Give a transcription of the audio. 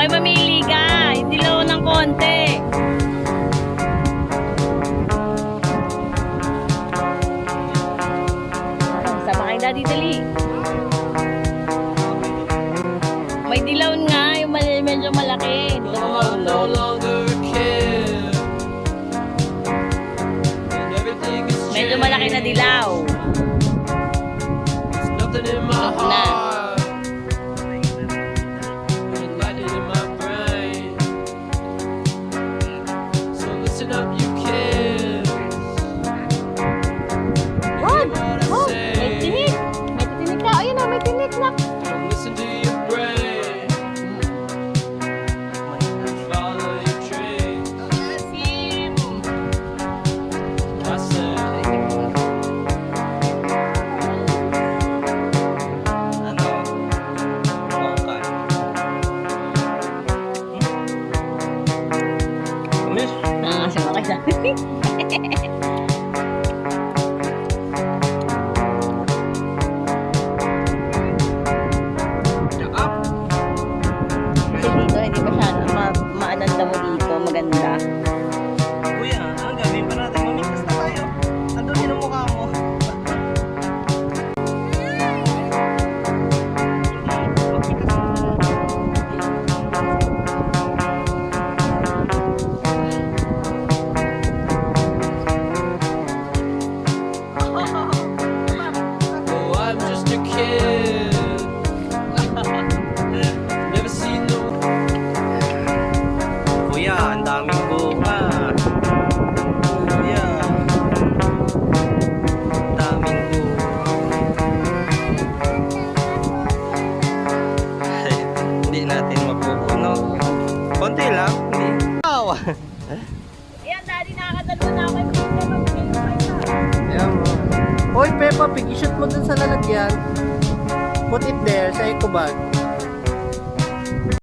Hoy, mamili ka. Dilaw ng konti. Sama kay Daddy Dali. May dilaw nga. Yung medyo malaki. Dito ko marunong. Medyo malaki na dilaw. Tapos na. Up, you Kasi dito, hindi masyado ma maananda mo dito. Maganda. Wow. Ayan, daddy, nakakadalo na ako. Ayan mo. Hoy, Peppa Pig, i-shoot mo dun sa lalagyan. Put it there sa eco bag.